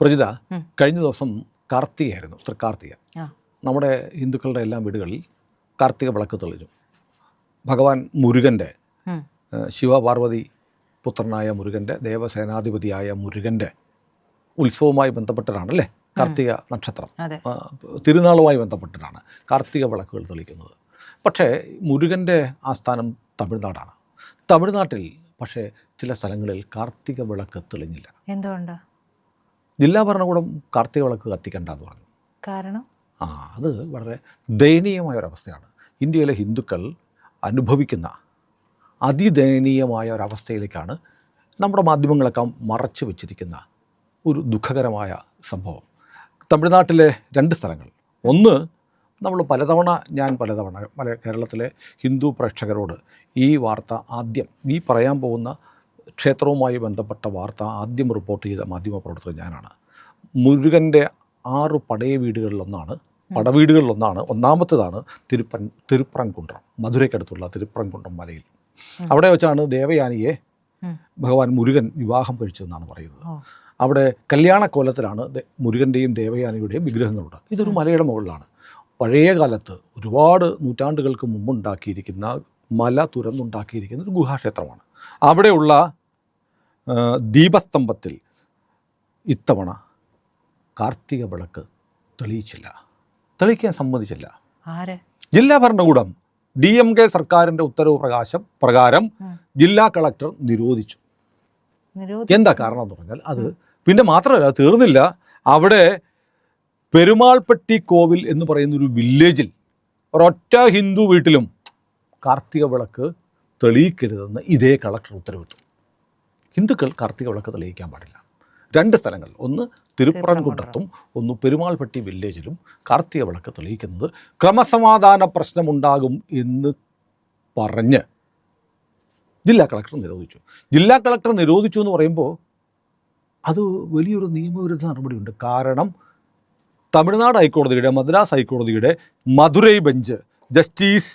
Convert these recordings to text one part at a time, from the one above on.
പ്രജിത കഴിഞ്ഞ ദിവസം കാർത്തികയായിരുന്നു തൃക്കാർത്തിക. നമ്മുടെ ഹിന്ദുക്കളുടെ എല്ലാം വീടുകളിൽ കാർത്തിക വിളക്ക് തെളിഞ്ഞു. ഭഗവാൻ മുരുകന്റെ ശിവപാർവതി പുത്രനായ മുരുകന്റെ ദേവസേനാധിപതിയായ മുരുകന്റെ ഉത്സവവുമായി ബന്ധപ്പെട്ടിട്ടാണല്ലേ കാർത്തിക നക്ഷത്രം. തിരുനാളുമായി ബന്ധപ്പെട്ടിട്ടാണ് കാർത്തിക വിളക്കുകൾ തെളിക്കുന്നത് പക്ഷേ മുരുകന്റെ ആസ്ഥാനം തമിഴ്നാടാണ്. തമിഴ്നാട്ടിൽ പക്ഷേ ചില സ്ഥലങ്ങളിൽ കാർത്തിക വിളക്ക് തെളിഞ്ഞില്ല. എന്തുകൊണ്ട്? ജില്ലാ ഭരണകൂടം കാർത്തിക വിളക്ക് കത്തിക്കണ്ട എന്ന് പറഞ്ഞു. കാരണം? ആ അത് വളരെ ദയനീയമായ ഒരവസ്ഥയാണ് ഇന്ത്യയിലെ ഹിന്ദുക്കൾ അനുഭവിക്കുന്ന അതിദയനീയമായ ഒരവസ്ഥയിലേക്കാണ് നമ്മുടെ മാധ്യമങ്ങളൊക്കെ മറച്ചു വെച്ചിരിക്കുന്ന ഒരു ദുഃഖകരമായ സംഭവം. തമിഴ്നാട്ടിലെ രണ്ട് സ്ഥലങ്ങൾ. ഒന്ന് നമ്മൾ പലതവണ ഞാൻ പലതവണ കേരളത്തിലെ ഹിന്ദു പ്രേക്ഷകരോട് ഈ വാർത്ത ആദ്യം ഈ പറയാൻ പോകുന്ന ക്ഷേത്രവുമായി ബന്ധപ്പെട്ട വാർത്ത ആദ്യം റിപ്പോർട്ട് ചെയ്ത മാധ്യമപ്രവർത്തകർ ഞാനാണ്. മുരുകന്റെ ആറ് പടയ വീടുകളിലൊന്നാണ്. പടവീടുകളിലൊന്നാണ് ഒന്നാമത്തേതാണ് തിരുപ്പൻ തിരുപ്പറൻകുണ്ട്രം മധുരയ്ക്കടുത്തുള്ള തിരുപ്പറൻകുണ്ട്രം മലയിൽ. അവിടെ വെച്ചാണ് ദേവയാനിയെ. ഭഗവാൻ മുരുകൻ വിവാഹം കഴിച്ചതെന്നാണ് പറയുന്നത്. അവിടെ കല്യാണക്കോലത്തിലാണ് മുരുകന്റെയും ദേവയാനിയുടെയും വിഗ്രഹങ്ങളുണ്ട്. ഇതൊരു മലയുടെ മുകളിലാണ്. പഴയ കാലത്ത് ഒരുപാട് നൂറ്റാണ്ടുകൾക്ക് മുമ്പുണ്ടാക്കിയിരിക്കുന്ന മല തുരന്നുണ്ടാക്കിയിരിക്കുന്ന ഒരു ഗുഹാക്ഷേത്രമാണ്. അവിടെയുള്ള ദീപസ്തംഭത്തിൽ ഇത്തവണ കാർത്തിക വിളക്ക് തെളിയിച്ചില്ല. തെളിയിക്കാൻ സമ്മതിച്ചില്ല. ജില്ലാ ഭരണകൂടം ഡി എം കെ സർക്കാരിന്റെ ഉത്തരവ് പ്രകാശം പ്രകാരം ജില്ലാ കളക്ടർ നിരോധിച്ചു. നിരോധി എന്താ കാരണം എന്ന് പറഞ്ഞാൽ അത് പിന്നെ മാത്രമല്ല തീർന്നില്ല. അവിടെ പെരുമാൾപ്പെട്ടി കോവിൽ എന്ന് പറയുന്ന ഒരു വില്ലേജിൽ ഒരൊറ്റ ഹിന്ദു വീട്ടിലും കാർത്തിക വിളക്ക് തെളിയിക്കരുതെന്ന് ഇതേ കളക്ടർ ഉത്തരവിട്ടു. ഹിന്ദുക്കൾ കാർത്തിക വിളക്ക് തെളിയിക്കാൻ പാടില്ല. രണ്ട് സ്ഥലങ്ങൾ. ഒന്ന് തിരുപ്പറൻകുണ്ടത്തും ഒന്ന് പെരുമാൾപ്പെട്ടി വില്ലേജിലും കാർത്തിക വിളക്ക് തെളിയിക്കുന്നത് ക്രമസമാധാന പ്രശ്നമുണ്ടാകും എന്ന് പറഞ്ഞ് ജില്ലാ കളക്ടർ നിരോധിച്ചു. ജില്ലാ കളക്ടർ നിരോധിച്ചു എന്ന് പറയുമ്പോൾ അത് വലിയൊരു നിയമവിരുദ്ധ നടപടിയുണ്ട്. കാരണം തമിഴ്നാട് ഹൈക്കോടതിയുടെ മദ്രാസ് ഹൈക്കോടതിയുടെ Madurai bench justice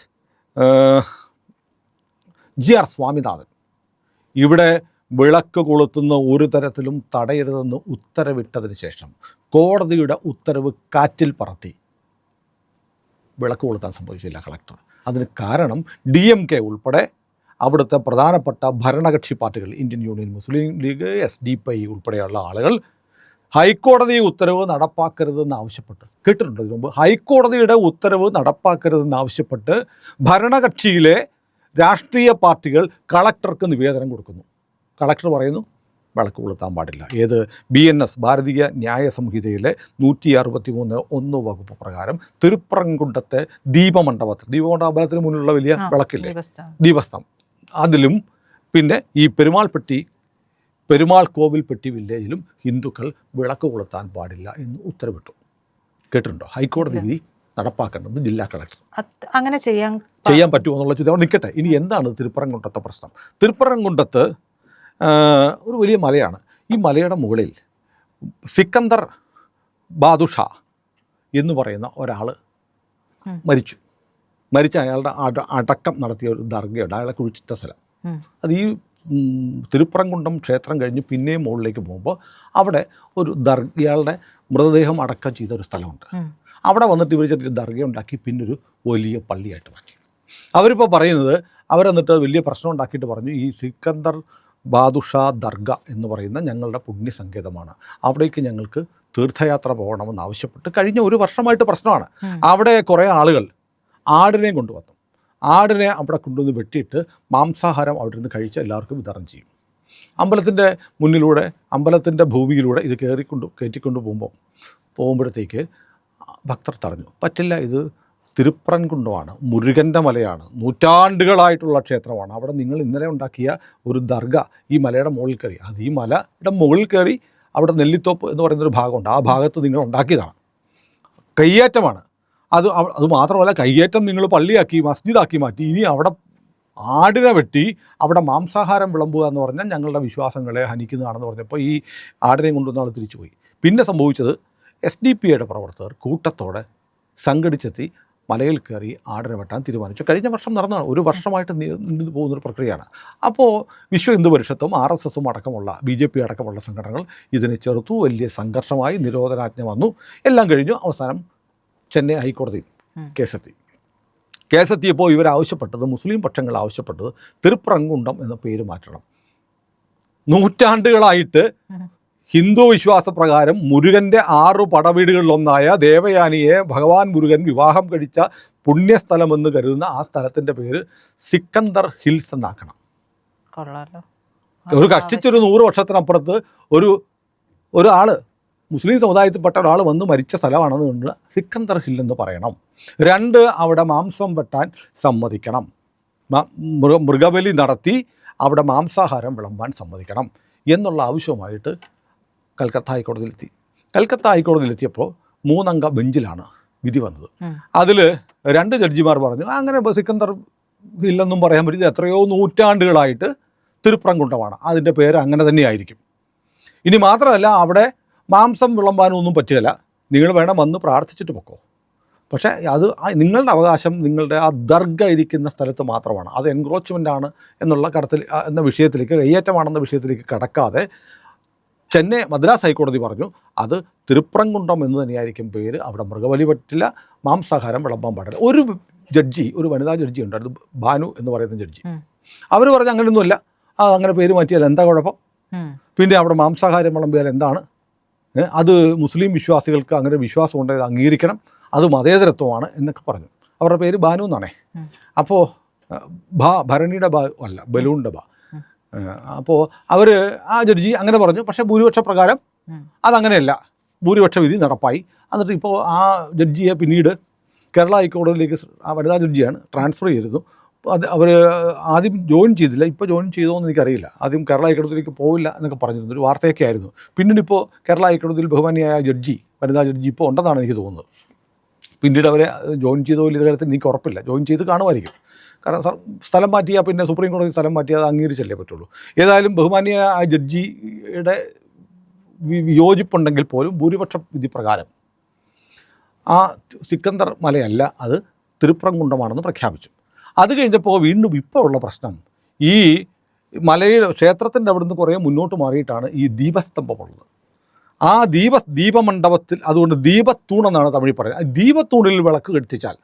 G R Swaminathan ഇവിടെ വിളക്ക് കൊളുത്തുന്ന ഒരു തരത്തിലും തടയരുതെന്ന് ഉത്തരവിട്ടതിന് ശേഷം കോടതിയുടെ ഉത്തരവ് കാറ്റിൽ പറത്തി. വിളക്ക് കൊളുത്താൻ സംഭവിച്ചില്ല കളക്ടർ. അതിന് കാരണം ഡി എം കെ ഉൾപ്പെടെ അവിടുത്തെ പ്രധാനപ്പെട്ട ഭരണകക്ഷി പാർട്ടികൾ Indian Union Muslim League S D P I ഉൾപ്പെടെയുള്ള ആളുകൾ ഹൈക്കോടതി ഉത്തരവ് നടപ്പാക്കരുതെന്ന് ആവശ്യപ്പെട്ട് കേട്ടിട്ടുണ്ട്. ഇതിനു മുമ്പ് ഹൈക്കോടതിയുടെ ഉത്തരവ് നടപ്പാക്കരുതെന്ന് ആവശ്യപ്പെട്ട് ഭരണകക്ഷിയിലെ രാഷ്ട്രീയ പാർട്ടികൾ കളക്ടർക്ക് നിവേദനം കൊടുക്കുന്നു. കളക്ടർ പറയുന്നു വിളക്ക് കൊളുത്താൻ പാടില്ല. ഏത് ബി എൻ എസ് ഭാരതീയ ന്യായ സംഹിതയിലെ നൂറ്റി അറുപത്തി മൂന്ന് ഒന്ന് വകുപ്പ് പ്രകാരം തിരുപ്പറങ്കുണ്ടത്തെ ദീപമണ്ഡപത്തിൽ ദീപമണ്ഡപത്തിന് മുന്നിലുള്ള വലിയ വിളക്കില്ല. ദീപസ്തം അതിലും പിന്നെ ഈ പെരുമാൾ പെട്ടി പെരുമാൾ കോവിൽ പെട്ടി വില്ലേജിലും ഹിന്ദുക്കൾ വിളക്ക് കൊളുത്താൻ പാടില്ല എന്ന് ഉത്തരവിട്ടു. കേട്ടിട്ടുണ്ടോ? ഹൈക്കോടതി വിധി നടപ്പാക്കേണ്ടത് ജില്ലാ കളക്ടർ. അങ്ങനെ ചെയ്യാൻ ചെയ്യാൻ പറ്റുമോ എന്നുള്ള ചോദ്യം നിൽക്കട്ടെ. ഇനി എന്താണ് തിരുപ്പറംകുണ്ടത്തെ പ്രശ്നം? തിരുപ്പറംകുണ്ടത്ത് ഒരു വലിയ മലയാണ്. ഈ മലയുടെ മുകളിൽ സിക്കന്ദർ ബാദുഷ എന്ന് പറയുന്ന ഒരാൾ മരിച്ചു. മരിച്ച അയാളുടെ അട- അടക്കം നടത്തിയ ഒരു ദർഗയുണ്ട്. അയാളെ കുഴിച്ചിട്ട സ്ഥലം. അത് ഈ തിരുപ്പുറംകുണ്ടം ക്ഷേത്രം കഴിഞ്ഞ് പിന്നെയും മുകളിലേക്ക് പോകുമ്പോൾ അവിടെ ഒരു ദർഗ ഇയാളുടെ മൃതദേഹം അടക്കം ചെയ്ത ഒരു സ്ഥലമുണ്ട്. അവിടെ വന്നിട്ട് ഇവർ ചെറിയ ദർഗ ഉണ്ടാക്കി പിന്നൊരു വലിയ പള്ളിയായിട്ട് മാറ്റി. അവരിപ്പോൾ പറയുന്നത് അവരെന്നിട്ട് വലിയ പ്രശ്നം ഉണ്ടാക്കിയിട്ട് പറഞ്ഞു ഈ സിക്കന്ദർ ബാദുഷ ദർഗ എന്ന് പറയുന്ന ഞങ്ങളുടെ പുണ്യസങ്കേതമാണ്. അവിടേക്ക് ഞങ്ങൾക്ക് തീർത്ഥയാത്ര പോകണമെന്ന് ആവശ്യപ്പെട്ട് കഴിഞ്ഞ ഒരു വർഷമായിട്ട് പ്രശ്നമാണ്. അവിടെ കുറേ ആളുകൾ ആടിനെ കൊണ്ടുവന്നു. ആടിനെ അവിടെ കൊണ്ടുവന്ന് വെട്ടിയിട്ട് മാംസാഹാരം അവിടെ നിന്ന് കഴിച്ച് എല്ലാവർക്കും വിതരണം ചെയ്യും. അമ്പലത്തിന്റെ മുന്നിലൂടെ അമ്പലത്തിന്റെ ഭൂമിയിലൂടെ ഇത് കയറിക്കൊണ്ട് കയറ്റിക്കൊണ്ട് പോകുമ്പോൾ പോകുമ്പോഴത്തേക്ക് ഭക്തർ തടഞ്ഞു. പറ്റില്ല ഇത് തിരുപ്പറൻകുണ്ടമാണ് മുരുകന്റെ മലയാണ് നൂറ്റാണ്ടുകളായിട്ടുള്ള ക്ഷേത്രമാണ്. അവിടെ നിങ്ങൾ ഇന്നലെ ഉണ്ടാക്കിയ ഒരു ദർഗ ഈ മലയുടെ മുകളിൽ കയറി. അത് ഈ മലയുടെ മുകളിൽ കയറി അവിടെ നെല്ലിത്തോപ്പ് എന്ന് പറയുന്നൊരു ഭാഗമുണ്ട്. ആ ഭാഗത്ത് നിങ്ങൾ ഉണ്ടാക്കിയതാണ്. കയ്യേറ്റമാണ്. അത് അത് മാത്രമല്ല കയ്യേറ്റം നിങ്ങൾ പള്ളിയാക്കി മസ്ജിദാക്കി മാറ്റി. ഇനി അവിടെ ആടിനെ വെട്ടി അവിടെ മാംസാഹാരം വിളമ്പുക എന്ന് പറഞ്ഞാൽ ഞങ്ങളുടെ വിശ്വാസങ്ങളെ ഹനിക്കുന്നതാണെന്ന് പറഞ്ഞപ്പോൾ ഈ ആടിനെയും കൊണ്ടുവന്ന ആൾ തിരിച്ചുപോയി. പിന്നെ സംഭവിച്ചത് എസ് ഡി പി ഐയുടെ പ്രവർത്തകർ കൂട്ടത്തോടെ സംഘടിച്ചെത്തി മലയിൽ കയറി ആടിനെ വെട്ടാൻ തീരുമാനിച്ചു. കഴിഞ്ഞ വർഷം നടന്നതാണ് ഒരു വർഷമായിട്ട് നീണ്ടു പോകുന്നൊരു പ്രക്രിയയാണ്. അപ്പോൾ വിശ്വ ഹിന്ദു പരിഷത്തും ആർ എസ് എസും അടക്കമുള്ള ബി ജെ പി അടക്കമുള്ള സംഘടനകൾ ഇതിനെ ചെറുത്തു വലിയ സംഘർഷമായി നിരോധനാജ്ഞ വന്നു. എല്ലാം കഴിഞ്ഞു അവസാനം ചെന്നൈ ഹൈക്കോടതി. കേസെത്തി. കേസെത്തിയപ്പോൾ ഇവരാവശ്യപ്പെട്ടത് മുസ്ലിം പക്ഷങ്ങൾ ആവശ്യപ്പെട്ടത് തിരുപ്പറങ്കുണ്ടം എന്ന പേര് മാറ്റണം. നൂറ്റാണ്ടുകളായിട്ട്. ഹിന്ദു വിശ്വാസപ്രകാരം മുരുകന്റെ ആറു പടവീടുകളിലൊന്നായ ദേവയാനിയെ ഭഗവാൻ മുരുകൻ വിവാഹം കഴിച്ച പുണ്യസ്ഥലമെന്ന് കരുതുന്ന ആ സ്ഥലത്തിന്റെ പേര് സിക്കന്ദർ ഹിൽസ് എന്നാക്കണം. ഒരു കഷ്ടിച്ചൊരു നൂറ് വർഷത്തിനപ്പുറത്ത് ഒരു ഒരാൾ മുസ്ലിം സമുദായത്തിൽപ്പെട്ട ഒരാൾ വന്ന് മരിച്ച സ്ഥലമാണെന്ന് കൊണ്ട് സിക്കന്ദർ ഹിൽ എന്ന് പറയണം. രണ്ട് അവിടെ മാംസം വെട്ടാൻ സമ്മതിക്കണം. മൃഗബലി നടത്തി അവിടെ മാംസാഹാരം വിളമ്പാൻ സമ്മതിക്കണം എന്നുള്ള ആവശ്യവുമായിട്ട് കൽക്കത്ത ഹൈക്കോടതിയിലെത്തി. കൽക്കത്ത ഹൈക്കോടതിയിലെത്തിയപ്പോൾ മൂന്നംഗ ബെഞ്ചിലാണ് വിധി വന്നത്. അതിൽ രണ്ട് ജഡ്ജിമാർ പറഞ്ഞു അങ്ങനെ സിക്കന്ദർ ഇല്ലെന്നും പറയാൻ പറ്റില്ല എത്രയോ നൂറ്റാണ്ടുകളായിട്ട് തിരുപ്രങ്കുണ്ടമാണ് അതിന്റെ പേര് അങ്ങനെ തന്നെയായിരിക്കും. ഇനി മാത്രമല്ല അവിടെ മാംസം വിളമ്പാനൊന്നും പറ്റുകയില്ല നിങ്ങൾ വേണം വന്ന് പ്രാർത്ഥിച്ചിട്ട് പൊക്കോ. പക്ഷേ അത് നിങ്ങളുടെ അവകാശം നിങ്ങളുടെ ആ ദർഗ ഇരിക്കുന്ന സ്ഥലത്ത് മാത്രമാണ്. അത് എൻക്രോച്ച്മെന്റ് ആണ് എന്നുള്ള കടത്തിൽ എന്ന വിഷയത്തിലേക്ക് കയ്യേറ്റമാണെന്ന വിഷയത്തിലേക്ക് കടക്കാതെ ചെന്നൈ മദ്രാസ് ഹൈക്കോടതി പറഞ്ഞു അത് തിരുപ്രംകുണ്ടം എന്ന് തന്നെയായിരിക്കും പേര്. അവിടെ മൃഗബലി പറ്റില്ല മാംസാഹാരം വിളമ്പാൻ പാടില്ല. ഒരു ജഡ്ജി ഒരു വനിതാ ജഡ്ജി ഉണ്ടായിരുന്നു ഭാനു എന്ന് പറയുന്ന ജഡ്ജി. അവർ പറഞ്ഞ അങ്ങനെയൊന്നുമില്ല. ആ അങ്ങനെ പേര് മാറ്റിയാൽ എന്താ കുഴപ്പം? പിന്നെ അവിടെ മാംസാഹാരം വിളമ്പിയാൽ എന്താണ്? അത് മുസ്ലിം വിശ്വാസികൾക്ക് അങ്ങനെ വിശ്വാസം ഉണ്ടായത് അംഗീകരിക്കണം അത് മതേതരത്വമാണ് എന്നൊക്കെ പറഞ്ഞു. അവരുടെ പേര് ബാനു എന്നാണേ. അപ്പോൾ ഭ ഭരണിയുടെ ബ അല്ല ബലൂണിന്റെ ബ അപ്പോൾ അവർ ആ ജഡ്ജി അങ്ങനെ പറഞ്ഞു. പക്ഷേ ഭൂരിപക്ഷ പ്രകാരം. അതങ്ങനെയല്ല. ഭൂരിപക്ഷ വിധി നടപ്പായി. എന്നിട്ട് ഇപ്പോൾ ആ ജഡ്ജിയെ പിന്നീട് കേരള ഹൈക്കോടതിയിലേക്ക് ആ വനിതാ ജഡ്ജിയാണ് ട്രാൻസ്ഫർ ചെയ്തിരുന്നു. അത് അവർ ആദ്യം ജോയിൻ ചെയ്തില്ല. ഇപ്പോൾ ജോയിൻ ചെയ്തോ എന്ന് എനിക്കറിയില്ല. ആദ്യം കേരള ഹൈക്കോടതിയിലേക്ക് പോവില്ല എന്നൊക്കെ പറഞ്ഞിരുന്നു. ഒരു വാർത്തയൊക്കെ ആയിരുന്നു. പിന്നീട് ഇപ്പോൾ കേരള ഹൈക്കോടതിയിൽ ബഹുമാനിയായ ജഡ്ജി വനിതാ ജഡ്ജി ഇപ്പോൾ ഉണ്ടെന്നാണ് എനിക്ക് തോന്നുന്നത്. പിന്നീട് അവരെ ജോയിൻ ചെയ്തോ ഇല്ല കാര്യത്തിൽ എനിക്ക് ഉറപ്പില്ല. ജോയിൻ ചെയ്ത് കാണുമായിരിക്കും. കാരണം സ്ഥലം മാറ്റിയാൽ പിന്നെ സുപ്രീം കോടതി സ്ഥലം മാറ്റിയാൽ അത് അംഗീകരിച്ചല്ലേ പറ്റുള്ളൂ. ഏതായാലും ബഹുമാനിയ ആ ജഡ്ജിയുടെ യോജിപ്പുണ്ടെങ്കിൽ പോലും ഭൂരിപക്ഷ വിധി പ്രകാരം ആ സിക്കന്ദർ മലയല്ല അത് തിരുപ്രംകുണ്ടമാണെന്ന് പ്രഖ്യാപിച്ചു. അത് കഴിഞ്ഞപ്പോൾ വീണ്ടും ഇപ്പോൾ ഉള്ള പ്രശ്നം ഈ മലയിൽ ക്ഷേത്രത്തിന്റെ അവിടുന്ന് കുറേ മുന്നോട്ട് മാറിയിട്ടാണ് ഈ ദീപസ്തംഭമുള്ളത്. ആ ദീപ ദീപമണ്ഡപത്തിൽ അതുകൊണ്ട് ദീപത്തൂണെന്നാണ് തമിഴിൽ പറയുന്നത്. ദീപത്തൂണിൽ വിളക്ക് കത്തിച്ചാൽ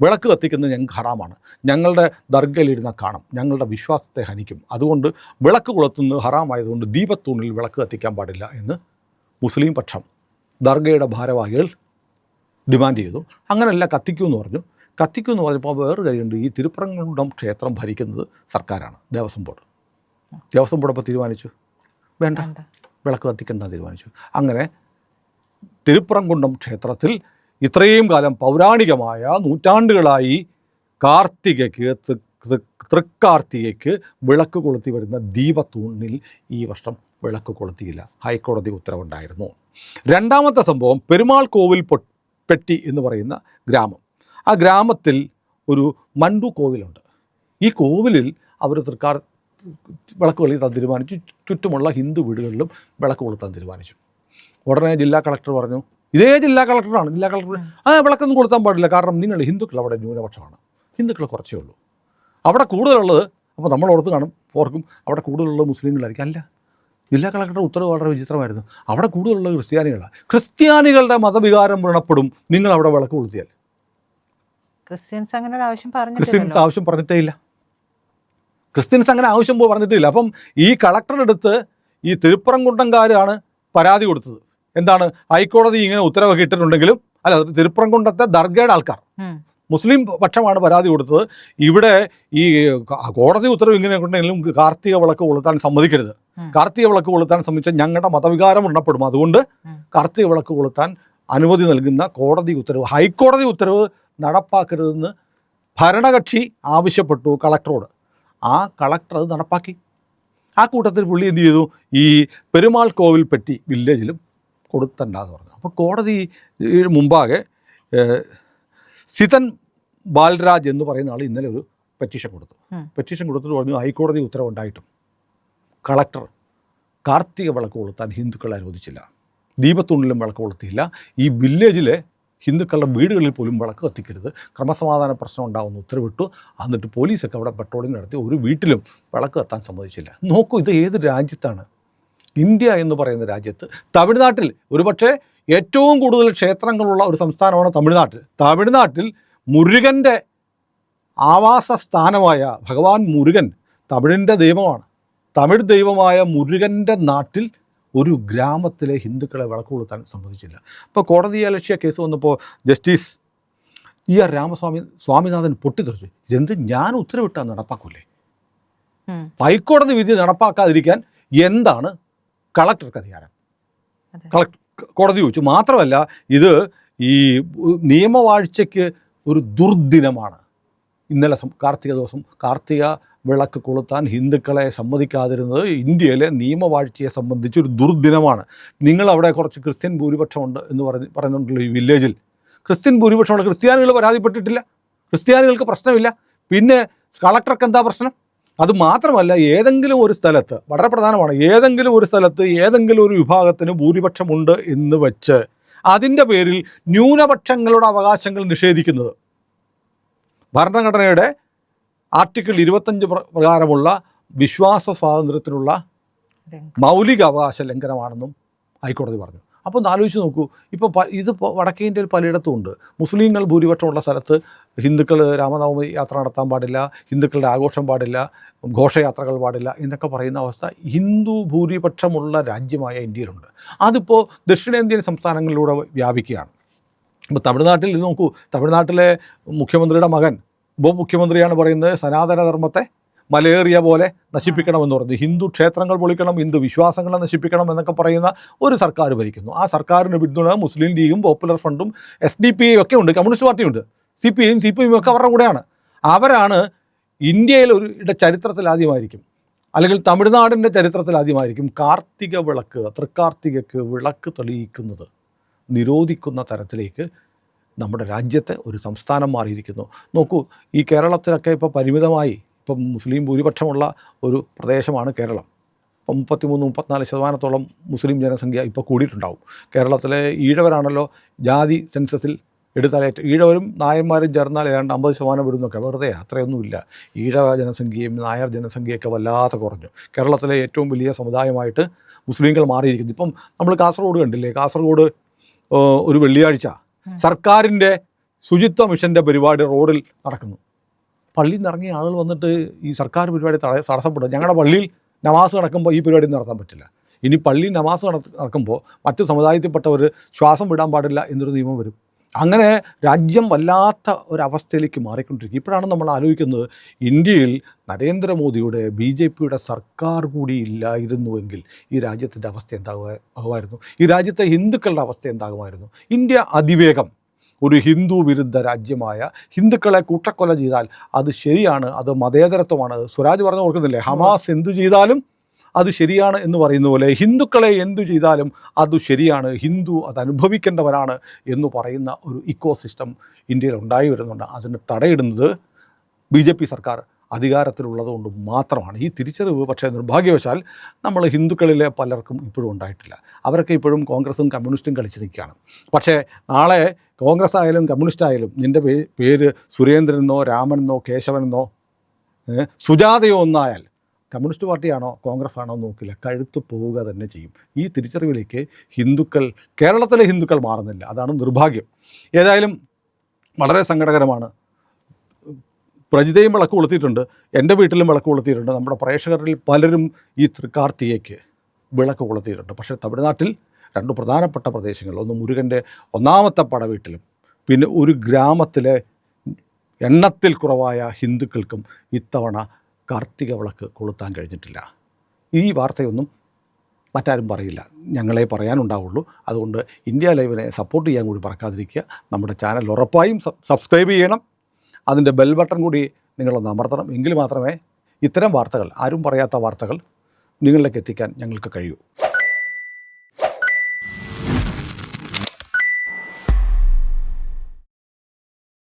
വിളക്ക് കത്തിക്കുന്നത് ഞങ്ങൾക്ക് ഹറാമാണ്. ഞങ്ങളുടെ ദർഗയിലിരുന്ന കാണും. ഞങ്ങളുടെ വിശ്വാസത്തെ ഹനിക്കും. അതുകൊണ്ട് വിളക്ക് കൊളുത്തുന്നത് ഹറാമായതുകൊണ്ട് ദീപത്തൂണിൽ വിളക്ക് കത്തിക്കാൻ പാടില്ല എന്ന് മുസ്ലിം പക്ഷം ദർഗയുടെ ഭാരവാഹികൾ ഡിമാൻഡ് ചെയ്തു. അങ്ങനെയല്ല കത്തിക്കൂ എന്ന് പറഞ്ഞു കത്തിക്കൂ എന്ന് പറഞ്ഞപ്പോൾ വേറെ കാര്യമുണ്ട് ഈ തിരുപ്പറങ്കുണ്ടം ക്ഷേത്രം ഭരിക്കുന്നത് സർക്കാരാണ്. ദേവസ്വം ബോർഡ്. ദേവസ്വം ബോർഡ് അപ്പോൾ തീരുമാനിച്ചു? വേണ്ട. വേണ്ട. വിളക്ക് കത്തിക്കേണ്ട തീരുമാനിച്ചു. അങ്ങനെ തിരുപ്പറംകുണ്ടം ക്ഷേത്രത്തിൽ ഇത്രയും കാലം പൗരാണികമായ നൂറ്റാണ്ടുകളായി കാർത്തികയ്ക്ക് തൃക്കാർത്തികയ്ക്ക് വിളക്ക് കൊളുത്തി വരുന്ന ദീപത്തൂണിൽ ഈ വർഷം വിളക്ക് കൊളുത്തിയില്ല. ഹൈക്കോടതി ഉത്തരവുണ്ടായിരുന്നു. രണ്ടാമത്തെ സംഭവം പെരുമാൾ കോവിൽ പെട്ടി എന്ന് പറയുന്ന ഗ്രാമം. ആ ഗ്രാമത്തിൽ ഒരു മണ്ടു കോവിലുണ്ട്. ഈ കോവിലിൽ അവർ തൃക്കാർ വിളക്ക് കൊളുത്താൻ തീരുമാനിച്ചു. ചുറ്റുമുള്ള ഹിന്ദു വീടുകളിലും വിളക്ക് കൊളുത്താൻ തീരുമാനിച്ചു. ഉടനെ ജില്ലാ കളക്ടർ പറഞ്ഞു ഇതേ ജില്ലാ കളക്ടറാണ്. ജില്ലാ കളക്ടർ ആ വിളക്കൊന്നും കൊടുത്താൻ പാടില്ല. കാരണം നിങ്ങൾ ഹിന്ദുക്കൾ അവിടെ ന്യൂനപക്ഷമാണ്. ഹിന്ദുക്കൾ കുറച്ചേ ഉള്ളൂ. അവിടെ കൂടുതലുള്ളത് അപ്പോൾ നമ്മൾ ഓർത്ത് കാണും ഓർക്കും അവിടെ കൂടുതലുള്ളത് മുസ്ലിങ്ങളായിരിക്കും. അല്ല ജില്ലാ കളക്ടറുടെ ഉത്തരവ് വളരെ വിചിത്രമായിരുന്നു. അവിടെ കൂടുതലുള്ള ക്രിസ്ത്യാനികളാണ് ക്രിസ്ത്യാനികളുടെ മതവികാരം വ്രണപ്പെടും നിങ്ങൾ അവിടെ വിളക്ക് കൊളുത്തിയാൽ. ക്രിസ്ത്യൻസ് അങ്ങനെ ഒരു ആവശ്യം ക്രിസ്ത്യൻസ് പറഞ്ഞിട്ടില്ലല്ലോ ആവശ്യം പറഞ്ഞിട്ടേ ഇല്ല. ക്രിസ്ത്യൻസ് അങ്ങനെ ആവശ്യം പോയി പറഞ്ഞിട്ടില്ല അപ്പം ഈ കളക്ടറെടുത്ത് ഈ ഈ തിരുപ്പറംകുണ്ടംകാരാണ് പരാതി കൊടുത്തത്. എന്താണ്? ഹൈക്കോടതി ഇങ്ങനെ ഉത്തരവൊക്കെ ഇട്ടിട്ടുണ്ടെങ്കിലും അല്ല തിരുപ്പറംകുണ്ടത്തെ ദർഗയുടെ ആൾക്കാർ. മുസ്ലിം പക്ഷമാണ് പരാതി കൊടുത്തത്. ഇവിടെ ഈ കോടതി ഉത്തരവ് ഇങ്ങനെ ഉണ്ടെങ്കിലും കാർത്തിക വിളക്ക് കൊളുത്താൻ സമ്മതിക്കരുത്. കാർത്തിക വിളക്ക് കൊളുത്താൻ സംബന്ധിച്ച ഞങ്ങളുടെ മതവികാരം ഉണ്ണപ്പെടും അതുകൊണ്ട്. കാർത്തിക വിളക്ക് കൊളുത്താൻ അനുമതി നൽകുന്ന കോടതി ഉത്തരവ് ഹൈക്കോടതി ഉത്തരവ് നടപ്പാക്കരുതെന്ന് ഭരണകക്ഷി ആവശ്യപ്പെട്ടു കളക്ടറോട്. ആ കളക്ടർ അത് നടപ്പാക്കി. ആ കൂട്ടത്തിൽ പുള്ളി എന്ത് ചെയ്തു? ഈ പെരുമാൾ കോവിൽ പെട്ടി വില്ലേജിലും കൊടുത്തണ്ട എന്ന് പറഞ്ഞു. അപ്പോൾ കോടതി മുമ്പാകെ സിതൻ ബാലരാജ് എന്ന് പറയുന്ന ആൾ ഇന്നലെ ഒരു പെറ്റീഷൻ കൊടുത്തു. പെറ്റീഷൻ കൊടുത്തിട്ട് പറഞ്ഞു ഹൈക്കോടതി ഉത്തരവുണ്ടായിട്ടും. കളക്ടർ കാർത്തിക വിളക്ക് കൊളുത്താൻ ഹിന്ദുക്കളെ അനുവദിച്ചില്ല. ദീപത്തുണ്ണിലും വിളക്ക് കൊളുത്തിയില്ല. ഈ വില്ലേജിലെ ഹിന്ദുക്കളുടെ വീടുകളിൽ പോലും വിളക്ക് കത്തിക്കരുത്. ക്രമസമാധാന പ്രശ്നം ഉണ്ടാകുമെന്ന് ഉത്തരവിട്ടു. എന്നിട്ട് പോലീസൊക്കെ അവിടെ പെട്രോളിംഗ് നടത്തി ഒരു വീട്ടിലും വിളക്ക് കത്താൻ സമ്മതിച്ചില്ല. നോക്കൂ ഇത് ഏത് രാജ്യത്താണ്? ഇന്ത്യ എന്ന് പറയുന്ന രാജ്യത്ത് തമിഴ്നാട്ടിൽ ഒരുപക്ഷെ ഏറ്റവും കൂടുതൽ ക്ഷേത്രങ്ങളുള്ള ഒരു സംസ്ഥാനമാണ് തമിഴ്നാട്ടിൽ തമിഴ്നാട്ടിൽ മുരുകന്റെ ആവാസ സ്ഥാനമായ ഭഗവാൻ മുരുകൻ തമിഴിന്റെ ദൈവമാണ്. തമിഴ് ദൈവമായ മുരുകന്റെ നാട്ടിൽ ഒരു ഗ്രാമത്തിലെ ഹിന്ദുക്കളെ വിളക്ക് കൊളുത്താൻ സമ്മതിച്ചില്ല. അപ്പോൾ കോടതി അലക്ഷ്യ കേസ് വന്നപ്പോൾ justice E R Ramaswamy Swaminathan പൊട്ടിത്തെറിച്ചു. എന്ത് ഞാൻ ഉത്തരവിട്ടാൽ നടപ്പാക്കൂലേ. ഹൈക്കോടതി വിധി നടപ്പാക്കാതിരിക്കാൻ എന്താണ് കളക്ടർക്ക് അധികാരം. കളക്ടർ കോടതി ചോദിച്ചു. മാത്രമല്ല ഇത് ഈ നിയമവാഴ്ചയ്ക്ക് ഒരു ദുർദിനമാണ്. ഇന്നലെ കാർത്തിക ദിവസം കാർത്തിക വിളക്ക് കൊളുത്താൻ ഹിന്ദുക്കളെ സമ്മതിക്കാതിരുന്നത് ഇന്ത്യയിലെ നിയമവാഴ്ചയെ സംബന്ധിച്ച് ഒരു ദുർദിനമാണ്. നിങ്ങളവിടെ കുറച്ച് ക്രിസ്ത്യൻ ഭൂരിപക്ഷമുണ്ട് എന്ന് പറഞ്ഞ് പറയുന്നുണ്ടല്ലോ ഈ വില്ലേജിൽ. ക്രിസ്ത്യൻ ഭൂരിപക്ഷമുള്ള ക്രിസ്ത്യാനികൾ പരാതിപ്പെട്ടിട്ടില്ല. ക്രിസ്ത്യാനികൾക്ക് പ്രശ്നമില്ല. പിന്നെ കളക്ടർക്ക് എന്താ പ്രശ്നം? അത് മാത്രമല്ല ഏതെങ്കിലും ഒരു സ്ഥലത്ത് വളരെ പ്രധാനമാണ് ഏതെങ്കിലും ഒരു സ്ഥലത്ത് ഏതെങ്കിലും ഒരു വിഭാഗത്തിന് ഭൂരിപക്ഷമുണ്ട് എന്ന് വെച്ച് അതിന്റെ പേരിൽ ന്യൂനപക്ഷങ്ങളുടെ അവകാശങ്ങൾ നിഷേധിക്കുന്നത്. ഭരണഘടനയുടെ ആർട്ടിക്കിൾ ഇരുപത്തഞ്ച് പ്ര- പ്രകാരമുള്ള വിശ്വാസ സ്വാതന്ത്ര്യത്തിനുള്ള മൗലിക അവകാശ ലംഘനമാണെന്നും ഹൈക്കോടതി പറഞ്ഞു. അപ്പോൾ ഒന്ന് ആലോചിച്ച് നോക്കൂ ഇപ്പോൾ ഇത് വടക്കേ ഇന്ത്യയിൽ പലയിടത്തും ഉണ്ട് മുസ്ലിങ്ങൾ ഭൂരിപക്ഷമുള്ള സ്ഥലത്ത് ഹിന്ദുക്കൾ രാമനവമി യാത്ര നടത്താൻ പാടില്ല ഹിന്ദുക്കളുടെ ആഘോഷം പാടില്ല ഘോഷയാത്രകൾ പാടില്ല എന്നൊക്കെ പറയുന്ന അവസ്ഥ ഹിന്ദു ഭൂരിപക്ഷമുള്ള രാജ്യമായ ഇന്ത്യയിലുണ്ട്. അതിപ്പോൾ ദക്ഷിണേന്ത്യൻ സംസ്ഥാനങ്ങളിലൂടെ വ്യാപിക്കുകയാണ്. ഇപ്പോൾ തമിഴ്നാട്ടിൽ നോക്കൂ. തമിഴ്നാട്ടിലെ മുഖ്യമന്ത്രിയുടെ മകൻ ഉപമുഖ്യമന്ത്രിയാണ് പറയുന്നത് സനാതനധർമ്മത്തെ. മലേറിയ പോലെ നശിപ്പിക്കണമെന്ന് പറഞ്ഞു. ഹിന്ദു ക്ഷേത്രങ്ങൾ പൊളിക്കണം ഹിന്ദു വിശ്വാസങ്ങളെ നശിപ്പിക്കണം എന്നൊക്കെ പറയുന്ന ഒരു സർക്കാർ ഭരിക്കുന്നു. ആ സർക്കാരിന് പിന്തുണ മുസ്ലിം ലീഗും പോപ്പുലർ ഫ്രണ്ടും എസ് ഡി പി ഒക്കെ ഉണ്ട് കമ്മ്യൂണിസ്റ്റ് പാർട്ടിയുണ്ട്. സി പി ഐയും സി പി ഐയും ഒക്കെ അവരുടെ കൂടെയാണ്. അവരാണ് ഇന്ത്യയിൽ ഒരു ചരിത്രത്തിൽ ആദ്യമായിരിക്കും. അല്ലെങ്കിൽ തമിഴ്നാടിന്റെ ചരിത്രത്തിൽ ആദ്യമായിരിക്കും കാർത്തിക വിളക്ക് തൃക്കാർത്തികക്ക് വിളക്ക് തെളിയിക്കുന്നത്. നിരോധിക്കുന്ന തരത്തിലേക്ക് നമ്മുടെ രാജ്യത്തെ ഒരു സംസ്ഥാനം മാറിയിരിക്കുന്നു. നോക്കൂ ഈ കേരളത്തിലൊക്കെ ഇപ്പോൾ പരിമിതമായി ഇപ്പം മുസ്ലിം ഭൂരിപക്ഷമുള്ള ഒരു പ്രദേശമാണ് കേരളം. ഇപ്പം മുപ്പത്തിമൂന്ന് മുപ്പത്തിനാല് ശതമാനത്തോളം മുസ്ലിം ജനസംഖ്യ ഇപ്പോൾ കൂടിയിട്ടുണ്ടാവും. കേരളത്തിലെ ഈഴവരാണല്ലോ ജാതി സെൻസസിൽ എടുത്താലേറ്റ് ഈഴവരും നായന്മാരും ചേർന്നാൽ ഏതാണ്ട് അമ്പത് ശതമാനം വരുന്നൊക്കെ വെറുതെ അത്രയൊന്നുമില്ല. ഈഴവ ജനസംഖ്യയും നായർ ജനസംഖ്യയൊക്കെ വല്ലാതെ കുറഞ്ഞു. കേരളത്തിലെ ഏറ്റവും വലിയ സമുദായമായിട്ട് മുസ്ലിങ്ങൾ മാറിയിരിക്കുന്നു. ഇപ്പം നമ്മൾ കാസർഗോഡ് കണ്ടില്ലേ? കാസർഗോഡ് ഒരു വെള്ളിയാഴ്ച സർക്കാരിന്റെ ശുചിത്വ മിഷന്റെ പരിപാടി റോഡിൽ നടക്കുന്നു. പള്ളിയിൽ നിന്ന് ഇറങ്ങിയ ആളുകൾ വന്നിട്ട് ഈ സർക്കാർ പരിപാടി തട തടസ്സപ്പെടും ഞങ്ങളുടെ പള്ളിയിൽ നമാസ് നടക്കുമ്പോൾ ഈ പരിപാടി നടത്താൻ പറ്റില്ല. ഇനി പള്ളിയിൽ നമാസ് നടക്കുമ്പോൾ മറ്റു സമുദായത്തിൽപ്പെട്ടവർ ശ്വാസം വിടാൻ പാടില്ല എന്നൊരു നിയമം വരും. അങ്ങനെ രാജ്യം വല്ലാത്ത ഒരവസ്ഥയിലേക്ക് മാറിക്കൊണ്ടിരിക്കും. ഇപ്പോഴാണ് നമ്മൾ ആലോചിക്കുന്നത് ഇന്ത്യയിൽ നരേന്ദ്രമോദിയുടെ ബി ജെ പിയുടെ സർക്കാർ കൂടി ഇല്ലായിരുന്നുവെങ്കിൽ ഈ രാജ്യത്തിന്റെ അവസ്ഥ എന്താകുമായിരുന്നു ഈ രാജ്യത്തെ ഹിന്ദുക്കളുടെ അവസ്ഥ എന്താകുമായിരുന്നു? ഇന്ത്യ അതിവേഗം ഒരു ഹിന്ദു വിരുദ്ധ രാജ്യമായ ഹിന്ദുക്കളെ കൂട്ടക്കൊല ചെയ്താൽ അത് ശരിയാണ് അത് മതേതരത്വമാണ്. സ്വരാജ് പറഞ്ഞു കൊടുക്കുന്നില്ലേ ഹമാസ് എന്തു ചെയ്താലും അത് ശരിയാണ് എന്ന് പറയുന്ന പോലെ ഹിന്ദുക്കളെ എന്തു ചെയ്താലും അത് ശരിയാണ് ഹിന്ദു അത് അനുഭവിക്കേണ്ടവരാണ് എന്ന് പറയുന്ന ഒരു ഇക്കോ സിസ്റ്റം ഇന്ത്യയിൽ ഉണ്ടായി വരുന്നുണ്ട്. അതിന് തടയിടുന്നത് ബി സർക്കാർ. അധികാരത്തിലുള്ളതുകൊണ്ട് മാത്രമാണ്. ഈ തിരിച്ചറിവ് പക്ഷേ നിർഭാഗ്യവശാൽ നമ്മൾ ഹിന്ദുക്കളിലെ പലർക്കും ഇപ്പോഴും ഉണ്ടായിട്ടില്ല. അവരൊക്കെ ഇപ്പോഴും കോൺഗ്രസും കമ്മ്യൂണിസ്റ്റും കളിച്ച് നിൽക്കുകയാണ്. പക്ഷേ നാളെ കോൺഗ്രസ് ആയാലും കമ്മ്യൂണിസ്റ്റ് ആയാലും നിന്റെ പേ പേര് സുരേന്ദ്രനെന്നോ രാമനെന്നോ കേശവനെന്നോ സുജാതയോ ഒന്നായാൽ കമ്മ്യൂണിസ്റ്റ് പാർട്ടിയാണോ കോൺഗ്രസ് ആണോ നോക്കില്ല. കഴുത്ത് പോവുക തന്നെ ചെയ്യും. ഈ തിരിച്ചറിവിലേക്ക് ഹിന്ദുക്കൾ കേരളത്തിലെ ഹിന്ദുക്കൾ മാറുന്നില്ല. അതാണ് നിർഭാഗ്യം. ഏതായാലും വളരെ സങ്കടകരമാണ് പ്രജിതയും വിളക്ക് കൊളുത്തിയിട്ടുണ്ട്. എന്റെ വീട്ടിലും വിളക്ക് കൊളുത്തിയിട്ടുണ്ട്. നമ്മുടെ പ്രേക്ഷകരിൽ പലരും ഈ തൃക്കാർത്തിയേക്ക് വിളക്ക് കൊളുത്തിയിട്ടുണ്ട്. പക്ഷേ തമിഴ്നാട്ടിൽ രണ്ട് പ്രധാനപ്പെട്ട പ്രദേശങ്ങൾ. ഒന്ന് മുരുകന്റെ ഒന്നാമത്തെ പടവീട്ടിലും പിന്നെ ഒരു ഗ്രാമത്തിലെ എണ്ണത്തിൽ കുറവായ ഹിന്ദുക്കൾക്കും ഇത്തവണ കാർത്തിക വിളക്ക് കൊളുത്താൻ കഴിഞ്ഞിട്ടില്ല. ഈ വാർത്തയൊന്നും മറ്റാരും പറയില്ല. ഞങ്ങളെ പറയാനുണ്ടാവുള്ളൂ. അതുകൊണ്ട് ഇന്ത്യ ലൈവിനെ സപ്പോർട്ട് ചെയ്യാൻ കൂടി പറക്കാതിരിക്കുക നമ്മുടെ ചാനൽ ഉറപ്പായും സബ്സ്ക്രൈബ് ചെയ്യണം. അതിന്റെ ബെൽ ബട്ടൺ കൂടി നിങ്ങളൊന്ന് അമർത്തണം. എങ്കിൽ മാത്രമേ ഇത്തരം വാർത്തകൾ ആരും പറയാത്ത വാർത്തകൾ നിങ്ങളിലേക്ക് എത്തിക്കാൻ ഞങ്ങൾക്ക് കഴിയൂ.